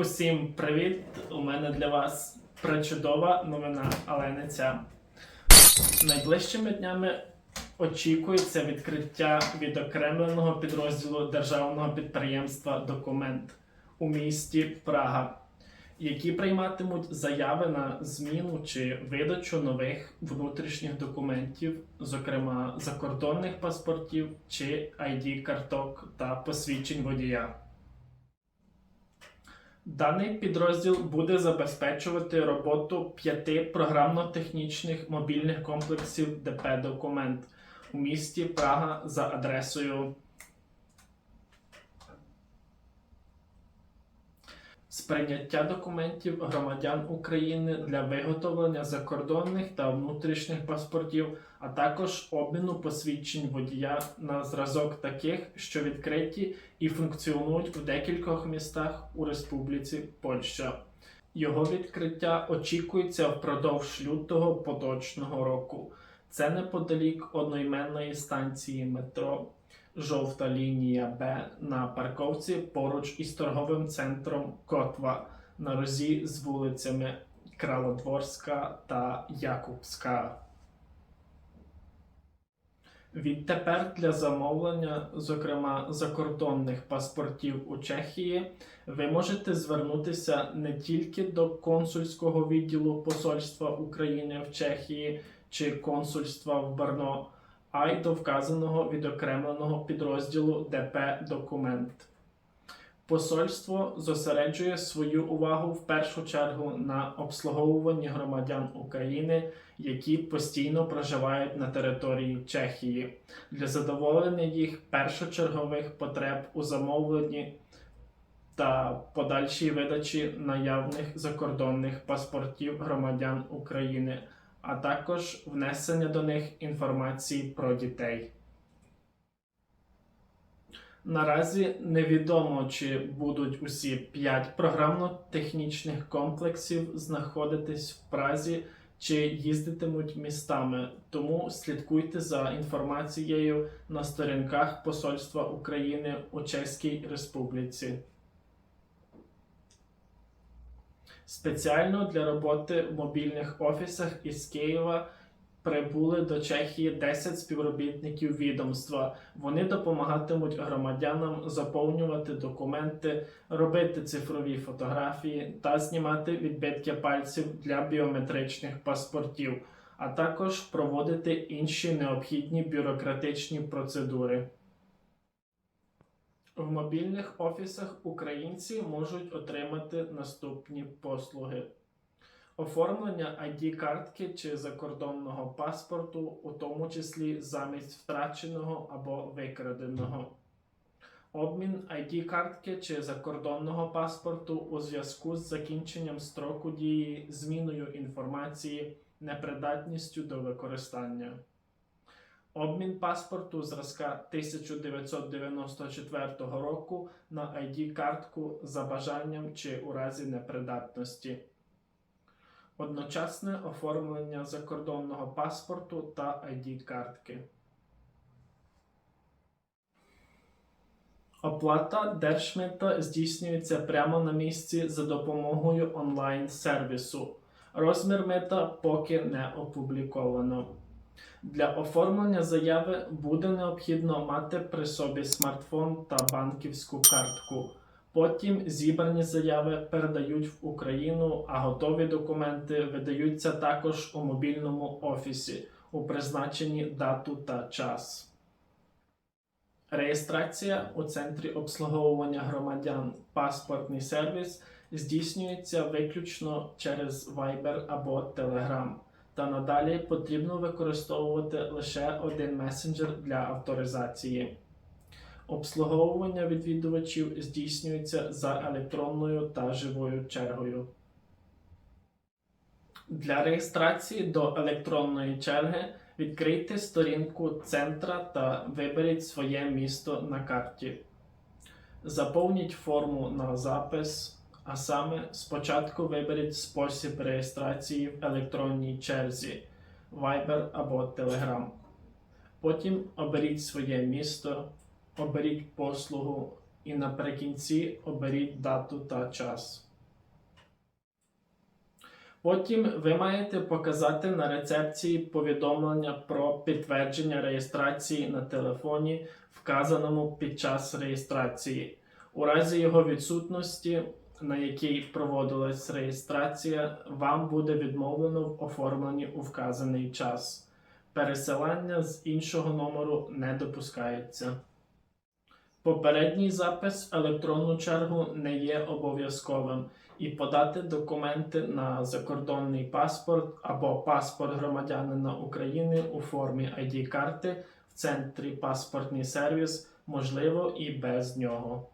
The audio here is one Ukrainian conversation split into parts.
Усім привіт! У мене для вас пречудова новина, але не ця. Найближчими днями очікується відкриття відокремленого підрозділу державного підприємства Документ у місті Прага, які прийматимуть заяви на зміну чи видачу нових внутрішніх документів, зокрема закордонних паспортів чи ID-карток та посвідчень водія. Даний підрозділ буде забезпечувати роботу п'яти програмно-технічних мобільних комплексів ДП Документ у місті Прага за адресою сприйняття документів громадян України для виготовлення закордонних та внутрішніх паспортів, а також обміну посвідчень водія на зразок таких, що відкриті і функціонують у декількох містах у Республіці Польща. Його відкриття очікується впродовж лютого поточного року. Це неподалік одноіменної станції метро Жовта лінія Б на парковці поруч із торговим центром Котва на розі з вулицями Кралодворська та Якубська. Відтепер для замовлення, зокрема закордонних паспортів у Чехії, ви можете звернутися не тільки до консульського відділу Посольства України в Чехії чи консульства в Барно, а й до вказаного відокремленого підрозділу ДП Документ. Посольство зосереджує свою увагу в першу чергу на обслуговуванні громадян України, які постійно проживають на території Чехії, для задоволення їх першочергових потреб у замовленні та подальшій видачі наявних закордонних паспортів громадян України, а також внесення до них інформації про дітей. Наразі невідомо, чи будуть усі п'ять програмно-технічних комплексів знаходитись в Празі чи їздитимуть містами. Тому слідкуйте за інформацією на сторінках Посольства України у Чеській Республіці. Спеціально для роботи в мобільних офісах із Києва прибули до Чехії 10 співробітників відомства. Вони допомагатимуть громадянам заповнювати документи, робити цифрові фотографії та знімати відбитки пальців для біометричних паспортів, а також проводити інші необхідні бюрократичні процедури. В мобільних офісах українці можуть отримати наступні послуги: оформлення ID-картки чи закордонного паспорту, у тому числі замість втраченого або викраденого, обмін ID-картки чи закордонного паспорту у зв'язку з закінченням строку дії, зміною інформації, непридатністю до використання. Обмін паспорту зразка 1994 року на ID-картку за бажанням чи у разі непридатності. Одночасне оформлення закордонного паспорту та ID-картки. Оплата держмита здійснюється прямо на місці за допомогою онлайн-сервісу. Розмір мита поки не опубліковано. Для оформлення заяви буде необхідно мати при собі смартфон та банківську картку. Потім зібрані заяви передають в Україну, а готові документи видаються також у мобільному офісі у призначенні дату та час. Реєстрація у центрі обслуговування громадян паспортний сервіс здійснюється виключно через Viber або Telegram та надалі потрібно використовувати лише один месенджер для авторизації. Обслуговування відвідувачів здійснюється за електронною та живою чергою. Для реєстрації до електронної черги відкрийте сторінку центра та виберіть своє місто на карті. Заповніть форму на запис. А саме спочатку виберіть спосіб реєстрації в електронній черзі Viber або Telegram. Потім оберіть своє місто, оберіть послугу і наприкінці оберіть дату та час. Потім ви маєте показати на рецепції повідомлення про підтвердження реєстрації на телефоні, вказаному під час реєстрації. У разі його відсутності, на якій проводилась реєстрація, вам буде відмовлено в оформленні у вказаний час. Пересилання з іншого номеру не допускається. Попередній запис в електронну чергу не є обов'язковим і подати документи на закордонний паспорт або паспорт громадянина України у формі ID-карти в центрі паспортний сервіс можливо і без нього.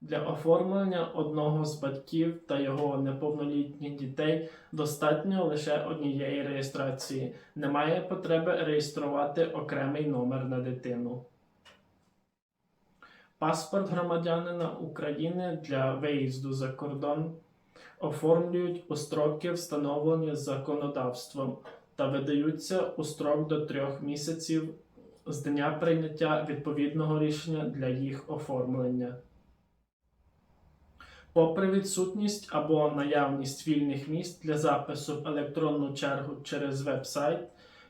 Для оформлення одного з батьків та його неповнолітніх дітей достатньо лише однієї реєстрації. Немає потреби реєструвати окремий номер на дитину. Паспорт громадянина України для виїзду за кордон оформлюють у строки, встановлені законодавством, та видаються у строк до трьох місяців з дня прийняття відповідного рішення для їх оформлення. Попри відсутність або наявність вільних місць для запису в електронну чергу через веб-сайт,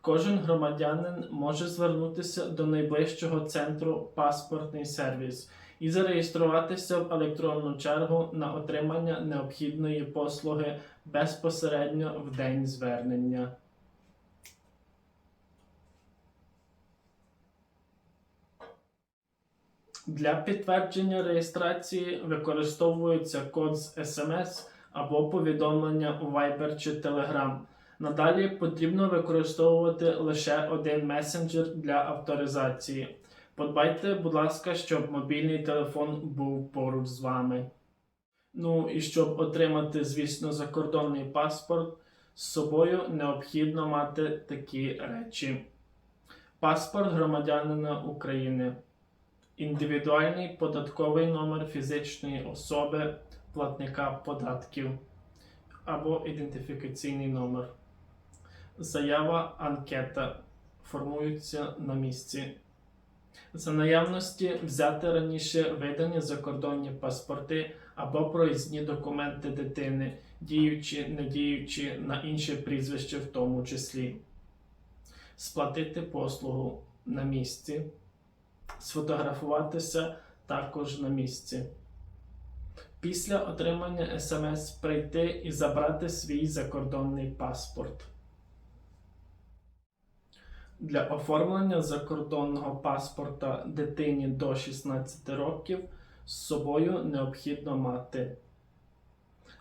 кожен громадянин може звернутися до найближчого центру паспортний сервіс і зареєструватися в електронну чергу на отримання необхідної послуги безпосередньо в день звернення. Для підтвердження реєстрації використовується код з SMS або повідомлення у Viber чи Telegram. Надалі потрібно використовувати лише один месенджер для авторизації. Подбайте, будь ласка, щоб мобільний телефон був поруч з вами. Ну і щоб отримати, звісно, закордонний паспорт, з собою необхідно мати такі речі: паспорт громадянина України, індивідуальний податковий номер фізичної особи, платника податків або ідентифікаційний номер. Заява анкета формується на місці. За наявності взяти раніше видані закордонні паспорти або проїзні документи дитини, діючи, не діючи на інше прізвище в тому числі. Сплатити послугу на місці. Сфотографуватися також на місці. Після отримання смс прийти і забрати свій закордонний паспорт. Для оформлення закордонного паспорта дитині до 16 років з собою необхідно мати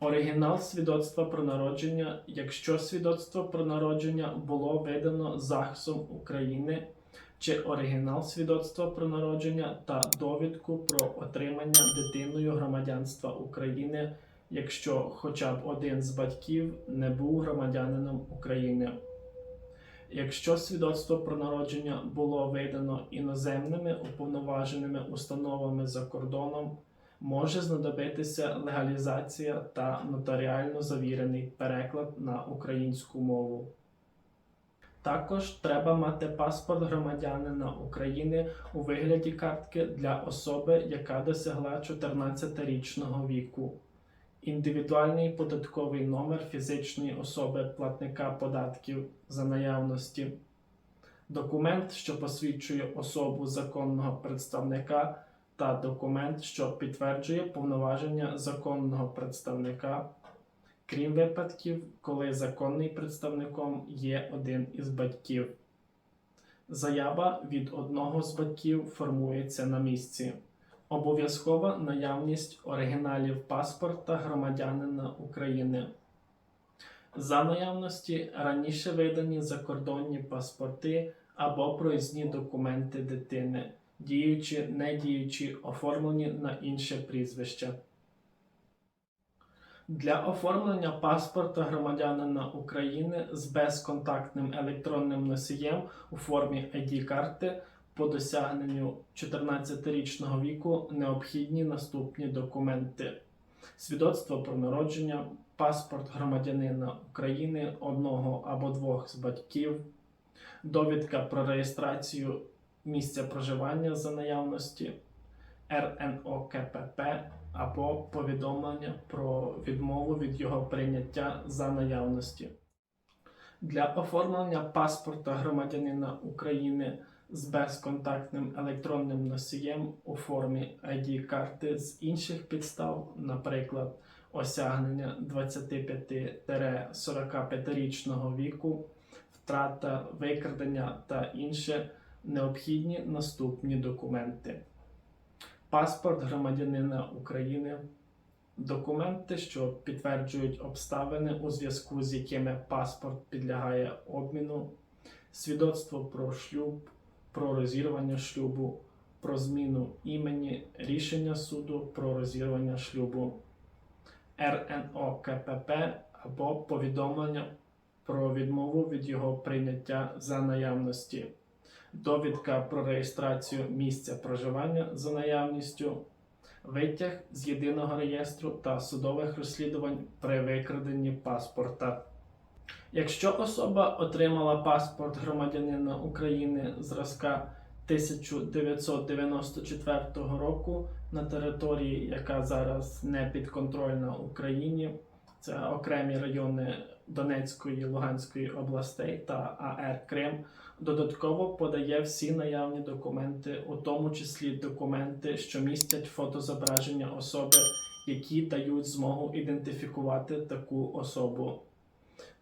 оригінал свідоцтва про народження, якщо свідоцтво про народження було видано ЗАГСом України, чи оригінал свідоцтва про народження та довідку про отримання дитиною громадянства України, якщо хоча б один з батьків не був громадянином України. Якщо свідоцтво про народження було видано іноземними уповноваженими установами за кордоном, може знадобитися легалізація та нотаріально завірений переклад на українську мову. Також треба мати паспорт громадянина України у вигляді картки для особи, яка досягла 14-річного віку. Індивідуальний податковий номер фізичної особи платника податків за наявності, документ, що посвідчує особу законного представника, та документ, що підтверджує повноваження законного представника, крім випадків, коли законним представником є один із батьків. Заява від одного з батьків формується на місці. Обов'язкова наявність оригіналів паспорта громадянина України. За наявності раніше видані закордонні паспорти або проїзні документи дитини, діючі, не діючі, оформлені на інше прізвище. Для оформлення паспорта громадянина України з безконтактним електронним носієм у формі ID-карти по досягненню 14-річного віку необхідні наступні документи: свідоцтво про народження, паспорт громадянина України одного або двох з батьків, довідка про реєстрацію місця проживання за наявності, РНОКПП або повідомлення про відмову від його прийняття за наявності. Для оформлення паспорта громадянина України з безконтактним електронним носієм у формі ID-карти з інших підстав, наприклад, осягнення 25-45-річного віку, втрата, викрадення та інше необхідні наступні документи. Паспорт громадянина України, документи, що підтверджують обставини, у зв'язку з якими паспорт підлягає обміну, свідоцтво про шлюб, про розірвання шлюбу, про зміну імені, рішення суду про розірвання шлюбу, РНО КПП або повідомлення про відмову від його прийняття за наявності, довідка про реєстрацію місця проживання за наявністю, витяг з єдиного реєстру та судових розслідувань при викраденні паспорта. Якщо особа отримала паспорт громадянина України зразка 1994 року на території, яка зараз не підконтрольна Україні, це окремі райони Донецької, Луганської областей та АР Крим, додатково подає всі наявні документи, у тому числі документи, що містять фотозображення особи, які дають змогу ідентифікувати таку особу.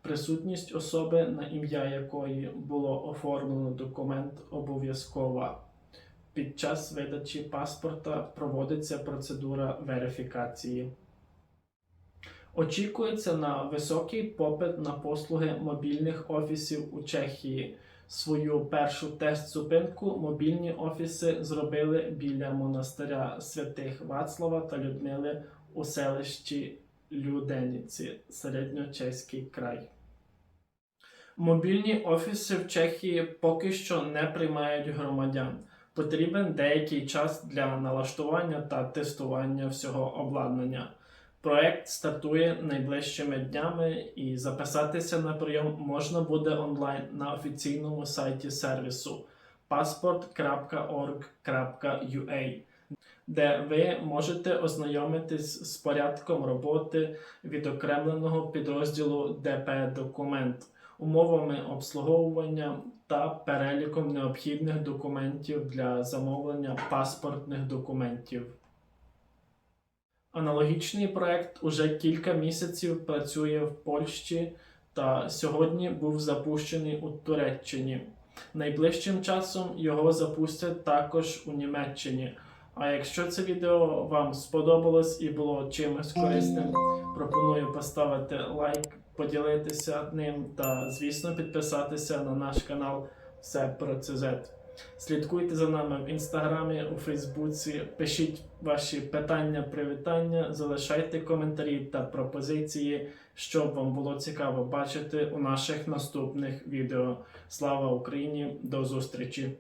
Присутність особи, на ім'я якої було оформлено документ, обов'язкова. Під час видачі паспорта проводиться процедура верифікації. Очікується на високий попит на послуги мобільних офісів у Чехії. Свою першу тест-зупинку мобільні офіси зробили біля монастиря святих Вацлава та Людмили у селищі Люденіці, середньочеський край. Мобільні офіси в Чехії поки що не приймають громадян. Потрібен деякий час для налаштування та тестування всього обладнання. Проект стартує найближчими днями, і записатися на прийом можна буде онлайн на офіційному сайті сервісу passport.org.ua, де ви можете ознайомитись з порядком роботи відокремленого підрозділу ДП Документ, умовами обслуговування та переліком необхідних документів для замовлення паспортних документів. Аналогічний проект уже кілька місяців працює в Польщі та сьогодні був запущений у Туреччині. Найближчим часом його запустять також у Німеччині. А якщо це відео вам сподобалось і було чимось корисним, пропоную поставити лайк, поділитися ним та, звісно, підписатися на наш канал Все про ЦЗ. Слідкуйте за нами в інстаграмі, у Фейсбуці, пишіть ваші питання, привітання, залишайте коментарі та пропозиції, щоб вам було цікаво бачити у наших наступних відео. Слава Україні! До зустрічі!